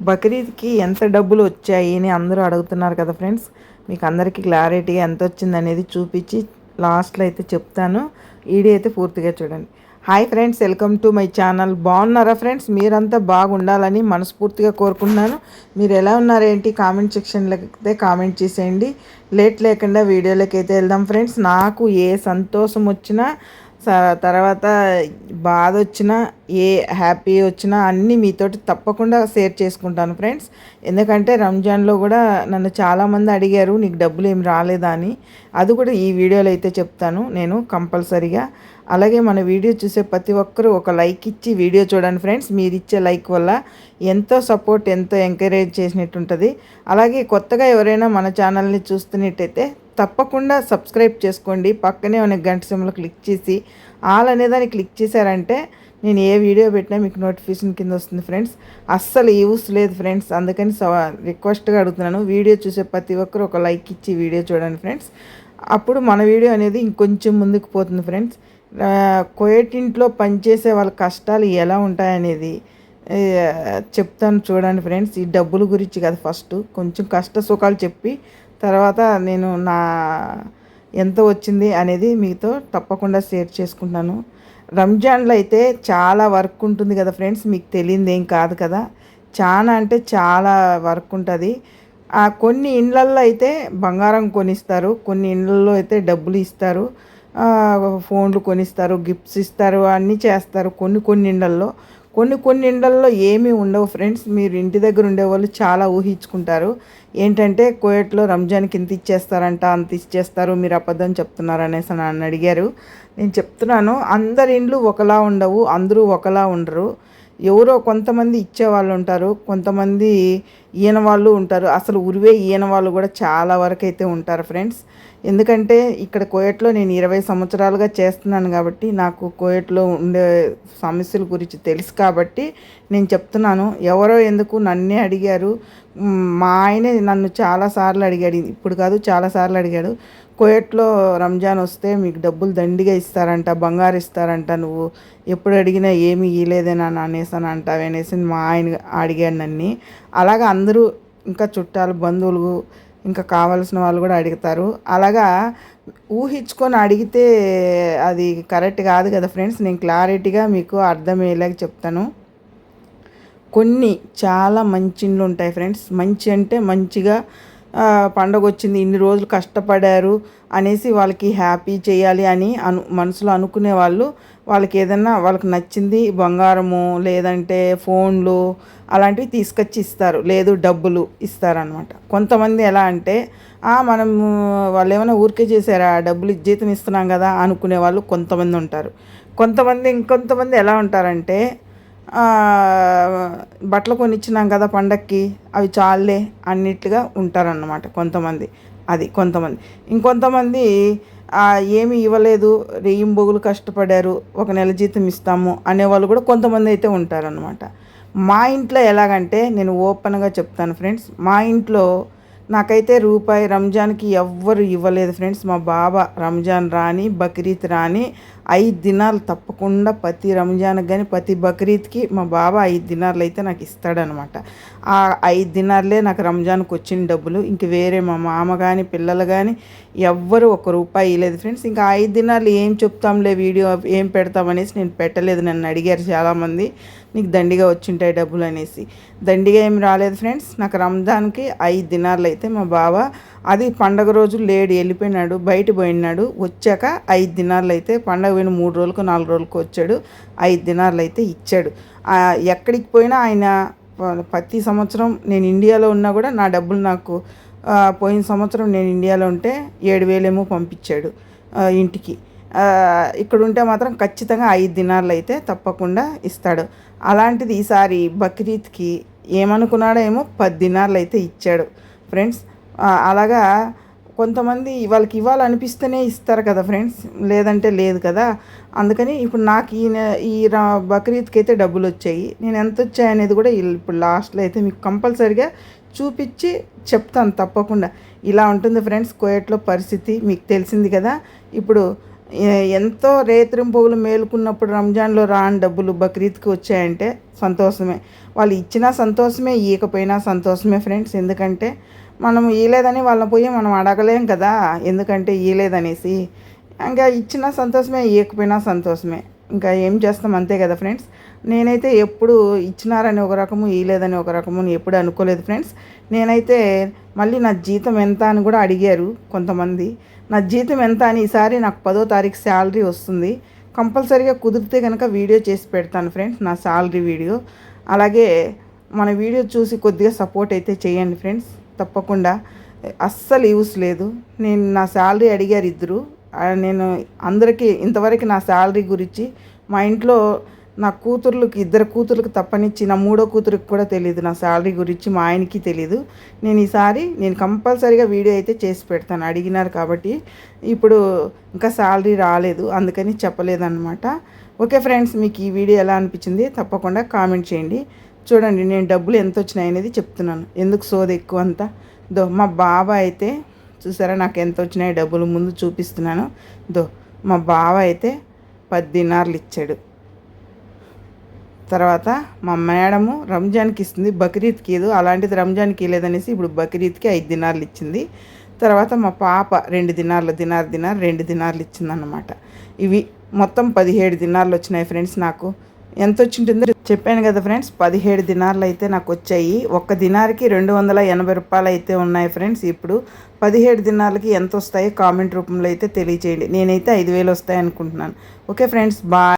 బక్రీద్కి ఎంత డబ్బులు వచ్చాయి అని అందరూ అడుగుతున్నారు కదా ఫ్రెండ్స్. మీకు అందరికీ క్లారిటీగా ఎంత వచ్చింది అనేది చూపించి లాస్ట్లో అయితే చెప్తాను. ఈడీ అయితే పూర్తిగా చూడండి. Hi friends welcome to my channel. బాగున్నారా ఫ్రెండ్స్? మీరంతా బాగుండాలని మనస్ఫూర్తిగా కోరుకుంటున్నాను. మీరు ఎలా ఉన్నారేంటి కామెంట్ సెక్షన్లో అయితే కామెంట్ చేసేయండి. లేట్ లేకుండా వీడియోలోకి అయితే వెళ్దాం ఫ్రెండ్స్. నాకు ఏ సంతోషం వచ్చినా తర్వాత బాధ వచ్చినా ఏ హ్యాపీ వచ్చినా అన్నీ మీతోటి తప్పకుండా షేర్ చేసుకుంటాను ఫ్రెండ్స్. ఎందుకంటే రంజాన్లో కూడా నన్ను చాలామంది అడిగారు నీకు డబ్బులు ఏమి రాలేదా? అని. అది కూడా ఈ వీడియోలో అయితే చెప్తాను నేను కంపల్సరీగా. అలాగే మన వీడియో చూసే ప్రతి ఒక్కరూ ఒక లైక్ ఇచ్చి వీడియో చూడండి ఫ్రెండ్స్. మీరు ఇచ్చే లైక్ వల్ల ఎంతో సపోర్ట్ ఎంతో ఎంకరేజ్ చేసినట్టు ఉంటుంది అలాగే కొత్తగా ఎవరైనా మన ఛానల్ని చూస్తున్నట్టయితే తప్పకుండా సబ్స్క్రైబ్ చేసుకోండి. పక్కనే ఉన్న గంట సిమ్లో క్లిక్ చేసి ఆల్ అనేదాన్ని క్లిక్ చేశారంటే నేను ఏ వీడియో పెట్టినా మీకు నోటిఫికేషన్ కింద వస్తుంది ఫ్రెండ్స్. అస్సలు యూస్ లేదు ఫ్రెండ్స్. అందుకని రిక్వెస్ట్గా అడుగుతున్నాను. వీడియో చూసే ప్రతి ఒక్కరు ఒక లైక్ ఇచ్చి వీడియో చూడండి ఫ్రెండ్స్. అప్పుడు మన వీడియో అనేది ఇంకొంచెం ముందుకు పోతుంది ఫ్రెండ్స్. కోయటింట్లో పనిచేసే వాళ్ళ కష్టాలు ఎలా ఉంటాయనేది చెప్తాను చూడండి ఫ్రెండ్స్. ఈ డబ్బుల గురించి కదా ఫస్ట్. కొంచెం కష్ట సుఖాలు చెప్పి తర్వాత నేను నా ఎంత వచ్చింది అనేది మీతో తప్పకుండా షేర్ చేసుకుంటాను. రంజాన్లో అయితే చాలా వర్క్ ఉంటుంది కదా ఫ్రెండ్స్ మీకు తెలియదు ఏం కాదు కదా. చాలా అంటే చాలా వర్క్ ఉంటుంది. కొన్ని ఇండ్లల్లో అయితే బంగారం కొనిస్తారు కొన్ని ఇండ్లలో అయితే డబ్బులు ఇస్తారు ఫోన్లు కొనిస్తారు గిఫ్ట్స్ ఇస్తారు అన్నీ చేస్తారు కొన్ని కొన్ని ఇండ్లల్లో. కొన్ని కొన్ని ఇండ్లల్లో ఏమీ ఉండవు ఫ్రెండ్స్. మీరు ఇంటి దగ్గర ఉండేవాళ్ళు చాలా ఊహించుకుంటారు. ఏంటంటే కోయట్లో రంజాన్కి ఇంత ఇచ్చేస్తారంట అంత ఇచ్చేస్తారు మీరు అబద్ధం చెప్తున్నారు అనేసి నన్ను అడిగారు. నేను చెప్తున్నాను అందరి ఇండ్లు ఒకలా ఉండవు అందరూ ఒకలా ఉండరు. ఎవరో కొంతమంది ఇచ్చేవాళ్ళు ఉంటారు కొంతమంది ఈయన వాళ్ళు ఉంటారు. అసలు ఉరివే ఈయన వాళ్ళు కూడా చాలా వరకు అయితే ఉంటారు ఫ్రెండ్స్. ఎందుకంటే ఇక్కడ కోయట్లో నేను ఇరవై సంవత్సరాలుగా చేస్తున్నాను కాబట్టి నాకు కోయట్లో ఉండే సమస్యల గురించి తెలుసు కాబట్టి నేను చెప్తున్నాను. ఎవరో ఎందుకు నన్నే అడిగారు? మా ఆయనే నన్ను చాలాసార్లు అడిగాడు. ఇప్పుడు కాదు చాలాసార్లు అడిగాడు. కోయట్లో రంజాన్ వస్తే మీకు డబ్బులు దండిగా ఇస్తారంట బంగారు ఇస్తారంట నువ్వు ఎప్పుడు అడిగినా ఏమి ఇయ్యలేదేనా అనేసి అని అంటావేనేసి మా ఆయన అడిగాడు నన్ను. అలాగా అందరూ ఇంకా చుట్టాలు బంధువులు ఇంకా కావాల్సిన వాళ్ళు కూడా అడుగుతారు. అలాగా ఊహించుకొని అడిగితే అది కరెక్ట్ కాదు కదా ఫ్రెండ్స్ నేను క్లారిటీగా మీకు అర్థమయ్యేలాగా చెప్తాను. కొన్ని చాలా మంచి ఇండ్లు ఉంటాయి ఫ్రెండ్స్ మంచి అంటే మంచిగా పండగ వచ్చింది ఇన్ని రోజులు కష్టపడారు అనేసి వాళ్ళకి హ్యాపీ చేయాలి అని అను మనసులో అనుకునే వాళ్ళు వాళ్ళకి ఏదన్నా వాళ్ళకి నచ్చింది బంగారము లేదంటే ఫోన్లు అలాంటివి తీసుకొచ్చి ఇస్తారు. లేదు డబ్బులు ఇస్తారనమాట కొంతమంది ఎలా అంటే మనం వాళ్ళు ఏమైనా ఊరికే చేశారా? డబ్బులు జీతం ఇస్తున్నాం కదా అనుకునే వాళ్ళు కొంతమంది ఉంటారు. కొంతమంది ఇంకొంతమంది ఎలా ఉంటారంటే బట్టలు కొనిచ్చినాం కదా పండక్కి అవి చాలే అన్నిట్లుగా ఉంటారన్నమాట కొంతమంది. అది కొంతమంది. ఇంకొంతమంది ఏమి ఇవ్వలేదు బొగులు కష్టపడారు ఒక నెల జీతం ఇస్తాము అనేవాళ్ళు కూడా కొంతమంది అయితే ఉంటారనమాట మా ఇంట్లో ఎలాగంటే నేను ఓపెన్గా చెప్తాను ఫ్రెండ్స్ మా ఇంట్లో నాకైతే రూపాయి రంజాన్కి ఎవ్వరు ఇవ్వలేదు ఫ్రెండ్స్. మా బాబా రంజాన్ రాని బక్రీద్ రాని ఐదు దినాలు తప్పకుండా ప్రతి రంజాన్కి కానీ ప్రతి బక్రీద్కి మా బాబా ఐదు దినాలు అయితే నాకు ఇస్తాడనమాట ఆ ఐదు దినాలే నాకు రంజాన్కి వచ్చిన డబ్బులు. ఇంక వేరే మా మామ కానీ పిల్లలు కానీ ఎవ్వరు ఒక రూపాయి ఇవ్వలేదు ఫ్రెండ్స్. ఇంకా ఐదు దినాలు ఏం చెప్తాంలే వీడియో ఏం పెడతామనేసి నేను పెట్టలేదు. నన్ను అడిగారు చాలామంది. నీకు దండిగా వచ్చింటాయి డబ్బులు అనేసి. దండిగా ఏమి రాలేదు ఫ్రెండ్స్. నాకు రంజాన్కి ఐదు దినాలు అయితే మా బావ అది పండగ రోజు లేడు వెళ్ళిపోయినాడు బయట పోయినాడు. వచ్చాక ఐదు దినాలు అయితే పండగ పోయిన మూడు రోజులకు నాలుగు రోజులకు వచ్చాడు. ఐదు దినాలు అయితే ఇచ్చాడు. ఎక్కడికి పోయినా ఆయన ప్రతి సంవత్సరం నేను ఇండియాలో ఉన్నా కూడా నా డబ్బులు నాకు పోయిన సంవత్సరం నేను ఇండియాలో ఉంటే ఏడు వేలేమో పంపించాడు ఇంటికి. ఇక్కడ ఉంటే మాత్రం ఖచ్చితంగా ఐదు దినాలు అయితే తప్పకుండా ఇస్తాడు. అలాంటిది ఈసారి బక్రీద్కి ఏమనుకున్నాడో ఏమో పది దినాలు అయితే ఇచ్చాడు. ఫ్రెండ్స్ అలాగా కొంతమంది వాళ్ళకి ఇవ్వాలనిపిస్తేనే ఇస్తారు కదా ఫ్రెండ్స్ లేదంటే లేదు కదా. అందుకని ఇప్పుడు నాకు ఈ ఈ బక్రీద్కి అయితే డబ్బులు వచ్చాయి. నేను ఎంత వచ్చాయి అనేది కూడా ఇప్పుడు లాస్ట్లో అయితే మీకు కంపల్సరిగా చూపించి చెప్తాను తప్పకుండా. ఇలా ఉంటుంది ఫ్రెండ్స్ కోయట్లో పరిస్థితి మీకు తెలిసింది కదా. ఇప్పుడు ఎంతో రేత్రింపుగులు మేలుకున్నప్పుడు రంజాన్లో రాని డబ్బులు బక్రీద్కి వచ్చాయంటే సంతోషమే. వాళ్ళు ఇచ్చినా సంతోషమే ఇవ్వకపోయినా సంతోషమే ఫ్రెండ్స్. ఎందుకంటే మనం ఇవ్వలేదని వాళ్ళని పోయి మనం అడగలేం కదా ఎందుకంటే ఇవ్వలేదనేసి ఇంకా ఇచ్చినా సంతోషమే ఇవ్వకపోయినా సంతోషమే. ఇంకా ఏం చేస్తాం అంతే కదా ఫ్రెండ్స్. నేనైతే ఎప్పుడు ఇచ్చినారని ఒక రకము ఇవ్వలేదని ఒక రకము ఎప్పుడు అనుకోలేదు ఫ్రెండ్స్. నేనైతే మళ్ళీ నా జీతం ఎంత అని కూడా అడిగారు కొంతమంది. నా జీతం ఎంత అని ఈసారి నాకు పదో తారీఖు శాలరీ వస్తుంది. కంపల్సరీగా కుదిరితే కనుక వీడియో చేసి పెడతాను ఫ్రెండ్స్ నా శాలరీ వీడియో. అలాగే మన వీడియో చూసి కొద్దిగా సపోర్ట్ అయితే చేయండి ఫ్రెండ్స్. తప్పకుండా. అస్సలు యూస్ లేదు. నేను నా శాలరీ అడిగారు ఇద్దరు. నేను అందరికీ ఇంతవరకు నా శాలరీ గురించి మా ఇంట్లో నా కూతుర్లకి ఇద్దరు కూతుర్లకు తప్పనిచ్చి నా మూడో కూతురికి కూడా తెలియదు నా శాలరీ గురించి మా ఆయనకి తెలియదు నేను ఈసారి నేను కంపల్సరీగా వీడియో అయితే చేసి పెడతాను. అడిగినారు కాబట్టి ఇప్పుడు ఇంకా శాలరీ రాలేదు. అందుకని చెప్పలేదన్నమాట. ఓకే ఫ్రెండ్స్ మీకు ఈ వీడియో ఎలా అనిపించింది తప్పకుండా కామెంట్ చేయండి. చూడండి నేను డబ్బులు ఎంత వచ్చినాయి అనేది చెప్తున్నాను. ఎందుకు సోది ఎక్కువ అంతా? దో మా బావ అయితే చూసారా నాకు ఎంత వచ్చినాయి డబ్బులు ముందు చూపిస్తున్నాను. దో మా బావ అయితే పది దినార్లు ఇచ్చాడు. తర్వాత మా మేడము రంజాన్కి ఇస్తుంది బక్రీద్కి ఏదో అలాంటిది రంజాన్కి లేదనేసి ఇప్పుడు బక్రీద్కి ఐదు దినార్లు ఇచ్చింది. తర్వాత మా పాప రెండు దినార్లు దినార్ దినార్ రెండు దినార్లు ఇచ్చిందన్నమాట. ఇవి మొత్తం పదిహేడు దినార్లు వచ్చినాయి ఫ్రెండ్స్ నాకు. ఎంత వచ్చింటుందో చెప్పాను కదా ఫ్రెండ్స్ పదిహేడు దినార్లు అయితే నాకు వచ్చాయి. ఒక్క దినార్కి రెండు వందల ఎనభై రూపాయలు అయితే ఉన్నాయి ఫ్రెండ్స్ ఇప్పుడు. పదిహేడు దినాలకి ఎంత వస్తాయో కామెంట్ రూపంలో అయితే తెలియచేయండి. నేనైతే ఐదు వేలు వస్తాయి అనుకుంటున్నాను ఓకే ఫ్రెండ్స్ బాయ్.